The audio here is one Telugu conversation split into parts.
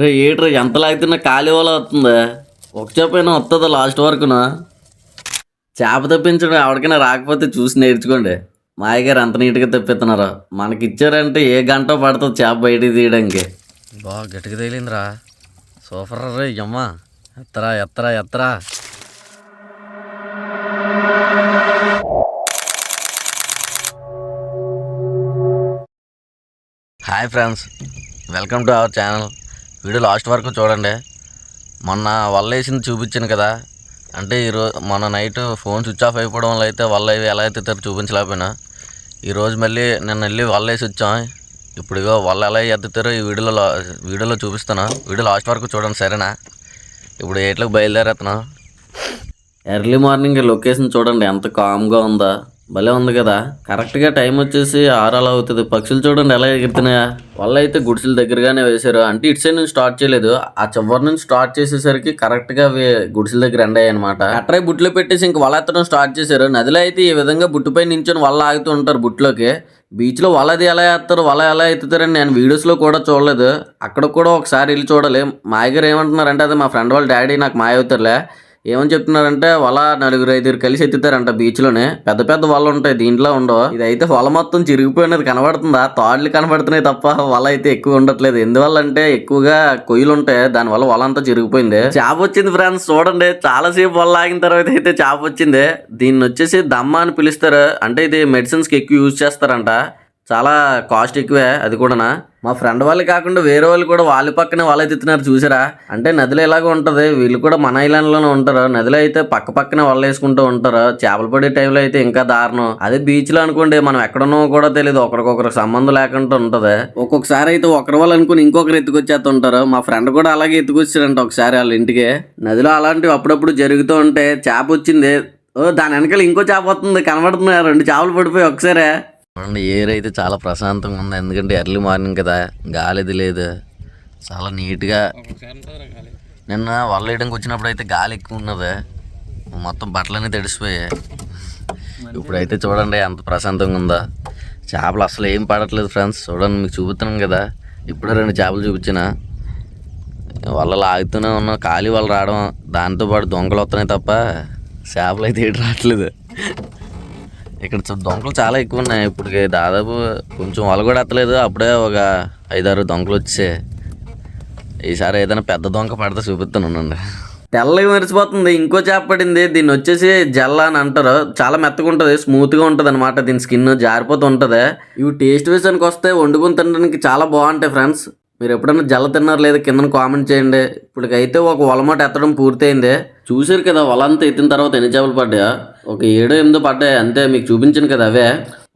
రే ఏట్రా ఎంత లాగుతున్నా ఖాళీ వాళ్ళ వస్తుందా? ఒక చేపైనా వస్తుందా లాస్ట్ వరకునా? చేప తప్పించడం ఎవరికైనా రాకపోతే చూసి నేర్చుకోండి. మాయగారు అంత నీట్గా తప్పిస్తున్నారు. మనకి ఇచ్చారంటే ఏ గంట పడుతుంది చేప బయటికి తీయడానికి. బాగా గట్టిగా తగిలిందిరా. సూపర్ రే అమ్మ ఎత్తరా ఎత్తరా ఎత్తరా. Hi friends. Welcome to our channel. Video last వరకు చూడండి. మొన్న వల్ల వేసింది చూపించాను కదా. అంటే ఈరోజు మొన్న నైట్ ఫోన్ స్విచ్ ఆఫ్ అయిపోవడం వల్ల అయితే వల్ల ఎలా అయితే చూపించలేకపోయినా. ఈరోజు మళ్ళీ నిన్న వెళ్ళి వల్లేసి వచ్చాం. ఇప్పుడు ఇగో వాళ్ళు ఎలా ఎత్తుతారో ఈ వీడియోలో వీడియోలో చూపిస్తాను వీడియో లాస్ట్ వరకు చూడండి సరేనా? ఇప్పుడు ఏట్లకు బయలుదేరేస్తున్నాం ఎర్లీ మార్నింగ్ లొకేషన్ చూడండి ఎంత కామ్గా ఉందా. భలే ఉంది కదా. కరెక్ట్గా టైం వచ్చేసి ఆరు అలా అవుతుంది. పక్షులు చూడండి ఎలా ఎగురుతున్నాయా. వాళ్ళు అయితే గుడిసెల దగ్గరగానే వేశారు. అంటే ఇటు సైడ్ నుంచి స్టార్ట్ చేయలేదు. ఆ చివరి నుంచి స్టార్ట్ చేసేసరికి కరెక్ట్గా గుడిసెల దగ్గర ఎండ్ అయ్యాయి అనమాట బుట్లో పెట్టేసి ఇంక వల ఎత్తడం స్టార్ట్ చేశారు. నదిలో అయితే ఈ విధంగా బుట్టుపై నించుని వల్ల ఆగుతూ ఉంటారు బుట్లోకి బీచ్లో వలది ఎలా వేస్తారు వల ఎలా ఎత్తుతారని నేను వీడియోస్లో కూడా చూడలేదు. అక్కడ కూడా ఒకసారి వెళ్ళి చూడాలి. మాయగారు ఏమంటున్నారంటే అది మా ఫ్రెండ్ వాళ్ళ డాడీ నాకు మాయ అవుతారులే. ఏమని చెప్తున్నారంటే వల నలుగురు ఐదుగురు కలిసి ఎత్తుతారంట బీచ్లోనే పెద్ద పెద్ద వల ఉంటాయి దీంట్లో ఉండవు. ఇదైతే వల మొత్తం చిరిగిపోయినది కనబడుతుందా? తాళ్ళు కనబడుతున్నాయి తప్ప వల అయితే ఎక్కువ ఉండట్లేదు. ఎందువల్ల అంటే ఎక్కువగా కొయ్యలు ఉంటాయి దాని వల్ల వల అంతా చిరిగిపోయింది. చేప వచ్చింది ఫ్రెండ్స్ చూడండి. చాలా సేపు వల్ల ఆగిన తర్వాత అయితే చేప వచ్చింది. దీన్ని వచ్చేసి దమ్మ అని పిలుస్తారు. అంటే ఇది మెడిసిన్స్కి ఎక్కువ యూజ్ చేస్తారంట. చాలా కాస్ట్ ఎక్కువే అది కూడానా? మా ఫ్రెండ్ వాళ్ళు కాకుండా వేరే వాళ్ళు కూడా వాళ్ళ పక్కనే వాళ్ళే తిత్తున్నారు చూసారా? అంటే నదిలో ఎలాగో ఉంటుంది వీళ్ళు కూడా మన ఐలాండ్లోనే ఉంటారు. నదిలో అయితే పక్క పక్కనే వల్ల వేసుకుంటూ ఉంటారు. చేపలు పడే టైంలో అయితే ఇంకా దారుణం. అదే బీచ్లో అనుకోండి మనం ఎక్కడున్నామో కూడా తెలియదు ఒకరికొకరు సంబంధం లేకుండా ఉంటుంది. ఒక్కొక్కసారి అయితే ఒకరి వాళ్ళు అనుకుని ఇంకొకరు ఎత్తుకొచ్చేస్తుంటారు. మా ఫ్రెండ్ కూడా అలాగే ఎత్తుకొచ్చారంట ఒకసారి వాళ్ళ ఇంటికి. నదిలో అలాంటివి అప్పుడప్పుడు జరుగుతూ ఉంటే చేప వచ్చింది. ఓ దాని వెనకాల ఇంకో చేప వస్తుంది కనబడుతున్నాయి రెండు చేపలు పడిపోయి ఒకసారి. చూడండి ఎయిర్ అయితే చాలా ప్రశాంతంగా ఉంది. ఎందుకంటే ఎర్లీ మార్నింగ్ కదా. గాలిది లేదు. చాలా నీట్గా నిన్న వల్ల వేయడానికి వచ్చినప్పుడు అయితే గాలి ఎక్కువ ఉన్నది. మొత్తం బట్టలన్నీ తడిసిపోయాయి. ఇప్పుడైతే చూడండి ఎంత ప్రశాంతంగా ఉందో. చేపలు అసలు ఏం పడట్లేదు ఫ్రెండ్స్. చూడండి మీకు చూపుతున్నాం కదా. ఇప్పుడే రెండు చేపలు చూపించిన. వల్ల లాగుతూనే ఉన్న. ఖాళీ వాళ్ళు రావడం దాంతోపాటు దొంగలు వస్తున్నాయి తప్ప చేపలు అయితే ఏటి రావట్లేదు. ఇక్కడ చూ- దొంగలు చాలా ఎక్కువ ఉన్నాయి ఇప్పటికి దాదాపు కొంచెం వాళ్ళు కూడా ఎత్తలేదు. అప్పుడే ఒక ఐదారు దొంగలు వచ్చాయి ఈసారి ఏదైనా పెద్ద దొంగ పడితే చూపిస్తాను ఉండండి. తెల్లగా మెరిచిపోతుంది ఇంకో చేప పడింది. దీన్ని వచ్చేసి జల్ల అని అంటారు. చాలా మెత్తగా ఉంటుంది. స్మూత్గా ఉంటుంది అనమాట దీని స్కిన్ జారిపోతూ ఉంటుంది. ఇవి టేస్ట్ విషయానికి వస్తే వండుకుని తినడానికి చాలా బాగుంటాయి ఫ్రెండ్స్. మీరు ఎప్పుడైనా జల్ల తిన్నారు లేదా కింద కామెంట్ చేయండి. ఇప్పటికైతే ఒక వలమాట ఎత్తడం పూర్తయింది. చూసారు కదా వల అంతా ఎత్తిన తర్వాత ఎన్ని చేపలు పడ్డాయా? ఒక ఏడో ఎనిమిదో పడ్డాయి? అంతే మీకు చూపించాను కదా అవే.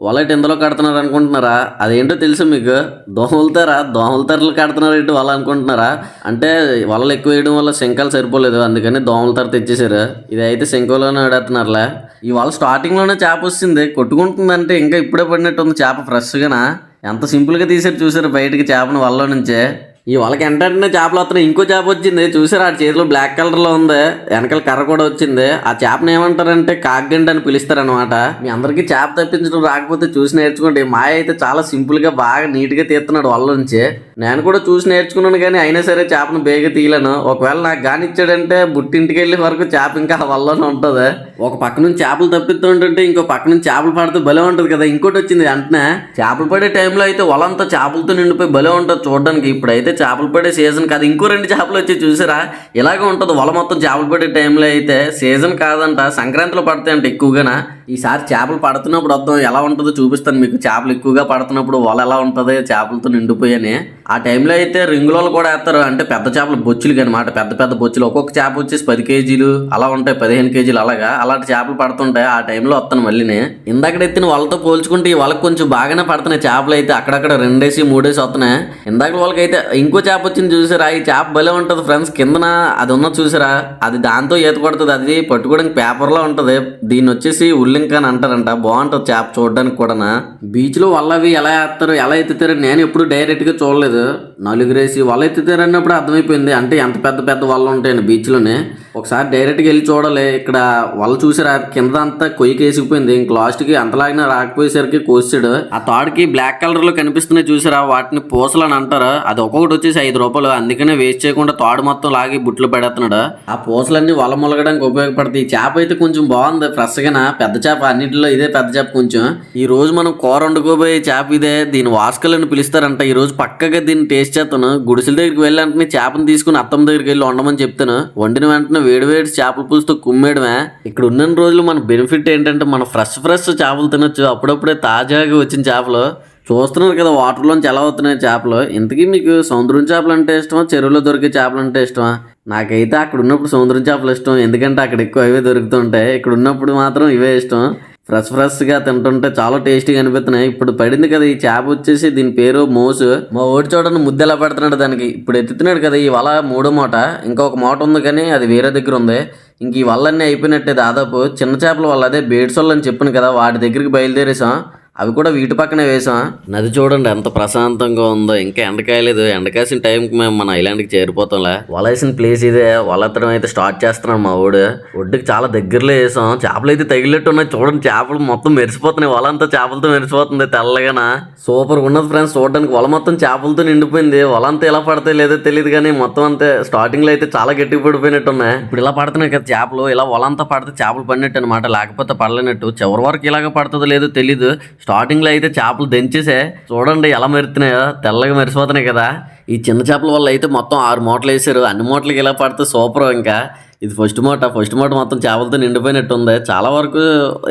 వలైట్ ఎందులో కడుతున్నారు అనుకుంటున్నారా? అదేంటో తెలుసు మీకు? దోమలతారా? దోమలతరలు కడుతున్నారు ఏంటి వల అనుకుంటున్నారా? అంటే వలలు ఎక్కువ వేయడం వల్ల శంకాలు సరిపోలేదు అందుకని దోమలతర తెచ్చేసారు ఇది అయితే శంఖంలోనే ఆడేస్తున్నారులే. ఈ వల స్టార్టింగ్లోనే చేప వస్తుంది. కొట్టుకుంటుందంటే ఇంకా ఇప్పుడే పడినట్టు ఉంది చేప ఫ్రెష్గానా ఎంత సింపుల్గా తీసారు చూసారు బయటికి చేపను వల్ల నుంచే. ఈ వాళ్ళకి వెంటనే చేపలు వస్తున్నాయి. ఇంకో చేప వచ్చింది. చూసారు? ఆ చేతిలో బ్లాక్ కలర్లో ఉంది. వెనకాల కర్ర కూడా వచ్చింది. ఆ చేపను ఏమంటారంటే కాగ్గండి అని పిలుస్తారు అనమాట మీ అందరికీ చేప తప్పించడం రాకపోతే చూసి నేర్చుకోండి. మాయ అయితే చాలా సింపుల్గా బాగా నీట్గా తీస్తున్నాడు వాళ్ళ నుంచి. నేను కూడా చూసి నేర్చుకున్నాను కానీ అయినా సరే చేపను బేగా తీయలేను. ఒకవేళ నాకు గానిచ్చాడంటే బుట్టింటికి వెళ్ళే వరకు చేప ఇంకా వల్లనే ఉంటది. ఒక పక్క నుంచి చేపలు తప్పిస్తుంటుంటే ఇంకో పక్క నుంచి చేపలు పడితే భలే ఉంటది కదా. ఇంకోటి వచ్చింది వెంటనే. చేపలు పడే టైంలో అయితే వలంతా చేపలతో నిండిపోయి భలే ఉంటుంది చూడడానికి. ఇప్పుడైతే చేపలు పడే సీజన్ కాదు. ఇంకో రెండు చేపలు వచ్చి చూసారా ఇలాగే ఉంటుంది వల మొత్తం చేపలు పడే టైంలో అయితే సీజన్ కాదంట సంక్రాంతిలో పడతాయంట ఎక్కువగానా. ఈసారి చేపలు పడుతున్నప్పుడు అర్థం ఎలా ఉంటుందో చూపిస్తాను మీకు. చేపలు ఎక్కువగా పడుతున్నప్పుడు వల ఎలా ఉంటుంది చేపలతో నిండిపోయని. ఆ టైంలో అయితే రింగులలో కూడా వేస్తారు. అంటే పెద్ద చేపలు బొచ్చులు అనమాట పెద్ద పెద్ద బొచ్చులు. ఒక్కొక్క చేప వచ్చేసి పది కేజీలు అలా ఉంటాయి. పదిహేను కేజీలు అలాగా. అలాంటి చేపలు పడుతుంటాయి. ఆ టైంలో వస్తాను మళ్ళీనే. ఇందాక ఎత్తిన వాళ్ళతో పోల్చుకుంటే ఈ వాళ్ళకి కొంచెం బాగానే పడుతున్నాయి. చేపలు అయితే అక్కడక్కడ రెండేసి మూడేసి వస్తున్నాయి. ఇందాక వాళ్ళకైతే ఇంకో చేప వచ్చింది చూసారా? ఈ చేప భలే ఉంటుంది ఫ్రెండ్స్ కిందన అది ఉన్నది చూసారా? అది దాంతో ఈత కొడుతుంది. అది పట్టుకోవడానికి పేపర్లో ఉంటుంది. దీన్ని వచ్చేసి ఉల్లింక అని అంటారంట. బాగుంటుంది చేప చూడడానికి కూడా బీచ్లో వల్లవి ఎలా వేస్తారు ఎలా ఎత్తుతారు నేను ఎప్పుడు డైరెక్ట్గా చూడలేదు. నలుగురేసి వల్ల ఎత్తుతారు అన్నప్పుడు అర్థమైపోయింది. అంటే ఎంత పెద్ద పెద్ద వల్ల ఉంటాయండి బీచ్లోనే ఒకసారి డైరెక్ట్గా వెళ్ళి చూడాలి. ఇక్కడ వల చూసారా కింద అంతా కొయ్యకి వేసిపోయింది ఇంక లాస్ట్కి అంతలాగినా రాకపోయేసరికి కోసాడు ఆ తాడుకి బ్లాక్ కలర్లో కనిపిస్తున్నాయి చూసారా వాటిని పూసలు అని అంటారు. అది ఒక్కొక్కటి వచ్చేసి ఐదు రూపాయలు. అందుకనే వేస్ట్ చేయకుండా తాడు మొత్తం లాగి బుట్లు పెడుతున్నాడు ఆ పూసలన్నీ వల మొలగడానికి ఉపయోగపడతాయి. ఈ చేప అయితే కొంచెం బాగుంది ఫ్రెష్ పెద్ద చేప అన్నింటిలో ఇదే పెద్ద చేప కొంచెం. ఈ రోజు మనం కూర వండుకోబోయే చేప ఇదే. దీని వాస్కలని పిలుస్తారంట. ఈ రోజు పక్కగా దీన్ని టేస్ట్ చేస్తాను. గుడిసెల దగ్గరికి వెళ్ళి వెంటనే చేపను తీసుకుని అత్తమ్మ దగ్గరికి వెళ్ళి వండమని చెప్తాను. వండిన వెంటనే వేడివేడి చేపల పులుసుతో కుమ్మేయడమే. ఇక్కడ ఉన్న రోజులు మన బెనిఫిట్ ఏంటంటే మనం ఫ్రెష్ ఫ్రెష్ చేపలు తినొచ్చు. అప్పుడప్పుడే తాజాగా వచ్చిన చేపలు. చూస్తున్నారు కదా వాటర్లోంచి ఎలా అవుతున్నాయి చేపలు? ఇంతకీ మీకు సముద్రం చేపలు అంటే ఇష్టమా? చెరువులో దొరికే చేపలు అంటే ఇష్టమా? నాకైతే అక్కడ ఉన్నప్పుడు సముద్రం చేపలు ఇష్టం. ఎందుకంటే అక్కడ ఎక్కువ అవే దొరుకుతుంటాయి ఇక్కడ ఉన్నప్పుడు మాత్రం ఇవే ఇష్టం. ఫ్రెష్ ఫ్రెష్గా తింటుంటే చాలా టేస్టీగా అనిపిస్తున్నాయి. ఇప్పుడు పడింది కదా ఈ చేప వచ్చేసి దీని పేరు మోసు. మా ఓడి చూడండి ముద్ద ఎలా పెడుతున్నాడు దానికి? ఇప్పుడు ఎత్తుతున్నాడు కదా ఈ వల మూడో మూట. ఇంకొక మూట ఉంది కానీ అది వేరే దగ్గర ఉంది. ఇంక ఈ వల్లన్నీ అయిపోయినట్టే దాదాపు. చిన్న చేపల వల్ల అదే బేడ్స్ అని చెప్పాను కదా వాటి దగ్గరికి బయలుదేరేసాం అవి కూడా వీటి పక్కనే వేసాం నది చూడండి ఎంత ప్రశాంతంగా ఉందో. ఇంకా ఎండకాయలేదు ఎండకాసిన టైంకి మేము మన ఐలాండ్కి చేరిపోతాంలే. వలేసిన ప్లేస్ ఇదే. వలెత్తడం అయితే స్టార్ట్ చేస్తున్నాం మా ఊడు. ఒడ్డుకి చాలా దగ్గరలో వేసాం. చేపలు అయితే తగిలినట్టు ఉన్నాయి. చూడండి చేపలు మొత్తం మెరిసిపోతున్నాయి. వల అంతా చేపలతో మెరిసిపోతుంది తెల్లగాన. సూపర్ ఉన్నది ఫ్రెండ్స్. చూడడానికి వల మొత్తం చేపలతో నిండిపోయింది. వల అంతా ఎలా పడతాయి లేదో తెలియదు కానీ మొత్తం అంతే స్టార్టింగ్లో అయితే చాలా గట్టిగా పడిపోయినట్టు ఉన్నాయి ఇప్పుడు ఇలా పడుతున్నాయి కదా చేపలు. ఇలా వలంతా పడితే చేపలు పడినట్టు అనమాట లేకపోతే పడలేనట్టు. చివరి వరకు ఇలాగ పడుతుందో లేదో తెలియదు స్టార్టింగ్లో అయితే చేపలు దంచేసే. చూడండి ఎలా మెరుతున్నాయో తెల్లగా మెరిసిపోతున్నాయి కదా. ఈ చిన్న చేపల వల్ల అయితే మొత్తం ఆరు మూటలు వేసారు. అన్ని మూటలకి ఇలా పడితే సూపర్ ఇంకా. ఇది ఫస్ట్ మూట. ఫస్ట్ మూట మొత్తం చేపలతో నిండిపోయినట్టు ఉంది. చాలా వరకు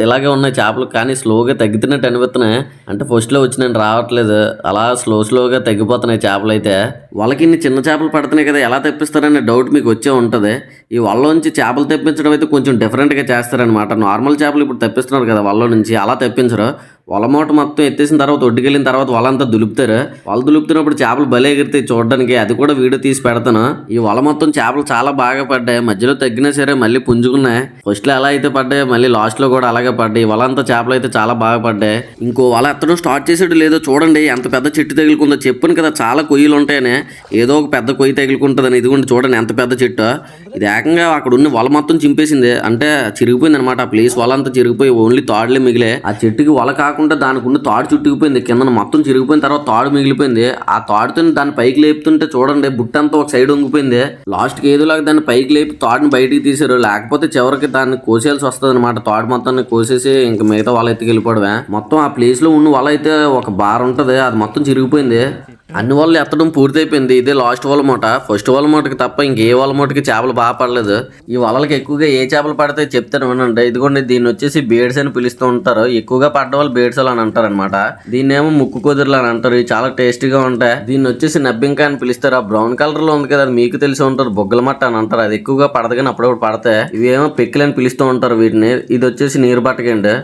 ఇలాగే ఉన్నాయి చేపలు కానీ స్లోగా తగ్గుతున్నట్టు అనిపిస్తున్నాయి. అంటే ఫస్ట్లో వచ్చి నేను రావట్లేదు. అలా స్లో స్లోగా తగ్గిపోతున్నాయి చేపలు అయితే. వాళ్ళకి ఇన్ని చిన్న చేపలు పడుతున్నాయి కదా ఎలా తెప్పిస్తారనే డౌట్ మీకు వచ్చే ఉంటుంది. ఈ వల్లలోంచి చేపలు తెప్పించడం అయితే కొంచెం డిఫరెంట్గా చేస్తారనమాట నార్మల్ చేపలు ఇప్పుడు తెప్పిస్తున్నారు కదా వల్ల నుంచి అలా తెప్పించరు. వల మూట మొత్తం ఎత్తేసిన తర్వాత ఒడ్డుకెళ్ళిన తర్వాత వలంతా దులుపుతారు. వల దులుపుతున్నప్పుడు చేపలు భలే ఎగిరితే చూడడానికి. అది కూడా వీడియో తీసి పెడతాను. ఈ వల మొత్తం చేపలు చాలా బాగా పడ్డాయి. మధ్యలో తగ్గినా సరే మళ్ళీ పుంజుకున్నాయి. ఫస్ట్లో ఎలా అయితే పడ్డాయి మళ్ళీ లాస్ట్లో కూడా అలాగే పడ్డాయి. ఈ వల అంతా చేపలు అయితే చాలా బాగా పడ్డాయి. ఇంకో వల ఎత్తడం స్టార్ట్ చేసాడు లేదో చూడండి. ఎంత పెద్ద చెట్టు తగులుకుందో. చెప్పాను కదా చాలా కొయ్యలు ఉంటాయని. ఏదో ఒక పెద్ద కొయ్యి తగులుకుంటుందని. ఇదిగోండి చూడండి ఎంత పెద్ద చెట్టు. ఇది ఏకంగా అక్కడ ఉన్న వల మొత్తం చింపేసింది. అంటే చిరిగిపోయింది అనమాట ఆ ప్లేస్ వల అంతా చిరిగిపోయి ఓన్లీ తాడులే మిగిలే ఆ చెట్టుకి వల కాకుండా దానికి ఉన్న తాడు చుట్టుకుపోయింది. కింద మొత్తం చిరిగిపోయిన తర్వాత తాడు మిగిలిపోయింది. ఆ తాడుతో దాన్ని పైకి లేపుతుంటే చూడండి బుట్టంతా ఒక సైడ్ వంగిపోయింది. లాస్ట్కి ఏదోలాగా దాన్ని పైకి లేపి తాడుని బయటికి తీసారు లేకపోతే చివరికి దాన్ని కోసేయాల్సి వస్తుంది అనమాట తాడు మొత్తాన్ని కోసేసి ఇంక మిగతా వాళ్ళ ఎత్తుకెళ్ళిపోవడమే. మొత్తం ఆ ప్లేస్లో ఉన్న వాళ్ళ అయితే ఒక బార్ ఉంటుంది. అది మొత్తం చిరిగిపోయింది. అన్ని వాళ్ళు ఎత్తడం పూర్తయిపోయింది. ఇదే లాస్ట్ వాళ్ళ మూట ఫస్ట్ వాళ్ళ మూటకి తప్ప ఇంకే వాళ్ళ మూటకి చేపలు బాగా పడలేదు. ఈ వలలకి ఎక్కువగా ఏ చేపలు పడితే చెప్తాను వినండి. ఇదిగోండి దీన్ని వచ్చేసి బేడ్స్ అని పిలుస్తూ ఉంటారు. ఎక్కువగా పడ్డ వాళ్ళు బేడ్స్ అని అంటారు అనమాట దీన్ని ఏమో ముక్కు కుదురులు అని అంటారు. ఇవి చాలా టేస్టీగా ఉంటాయి. దీన్ని వచ్చేసి నబ్బింక అని పిలుస్తారు. ఆ బ్రౌన్ కలర్లో ఉంది కదా అది మీకు తెలిసి ఉంటారు. బొగ్గల మట్ట అని అంటారు. అది ఎక్కువగా పడదు కానీ అప్పుడప్పుడు పడతాయి. ఇవి ఏమో అని పిలుస్తూ ఉంటారు వీటిని. ఇది వచ్చేసి నీరు పట్టకండి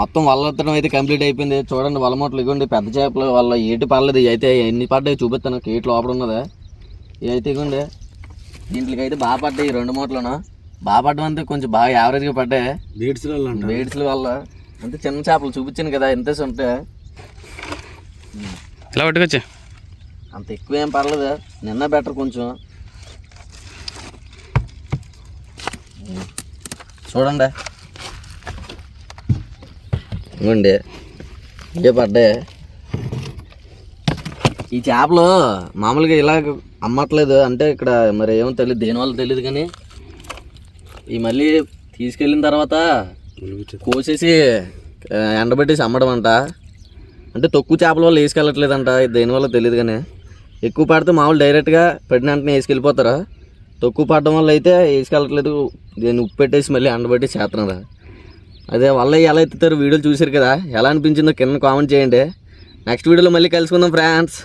మొత్తం వల్లెత్తడం అయితే కంప్లీట్ అయిపోయింది. చూడండి వల మూటలు ఇవ్వండి పెద్ద చేపలు వాళ్ళ ఏటి పర్లేదు. అయితే ఎన్ని పడ్డాయి చూపిస్తాను. కేట్ లోపల ఉన్నదా. అయితే ఇవ్వండి దీంట్లోకి అయితే బాగా పడ్డాయి ఈ రెండు మూటలను. బాగా పడ్డం అంతే కొంచెం బాగా యావరేజ్గా పడ్డాయి. బేడ్స్ల వల్ల అంటే చిన్న చేపలు చూపించాను కదా ఎంతేసి ఉంటే. ఇలా పట్టుకొచ్చా. అంత ఎక్కువ ఏం పర్లేదు. నిన్న బెటర్ కొంచెం. చూడండి. ఇవ్వండి ఇవే పడ్డాయి ఈ చేపలు మామూలుగా ఇలా అమ్మట్లేదు. అంటే ఇక్కడ మరి ఏమో తెలియదు దేనివల్ల తెలియదు కానీ ఈ మళ్ళీ తీసుకెళ్ళిన తర్వాత కోసేసి ఎండబెట్టేసి అమ్మడం అంట అంటే తక్కువ చేపల వల్ల వేసుకెళ్ళట్లేదంట. ఇది దేనివల్ల తెలియదు కానీ. ఎక్కువ పడితే మామూలు డైరెక్ట్గా పెట్టిన వెంటనే వేసుకెళ్ళిపోతారు. తక్కువ పడడం వల్ల అయితే వేసుకెళ్ళట్లేదు. దీన్ని ఉప్పు పెట్టేసి మళ్ళీ ఎండబెట్టి చేస్తున్నారు. అదే వల్ల ఎలా ఎత్తుతారు వీడియోలు చూసారు కదా? ఎలా అనిపించిందో కింద కామెంట్ చేయండి. నెక్స్ట్ వీడియోలో మళ్ళీ కలుసుకుందాం ఫ్రెండ్స్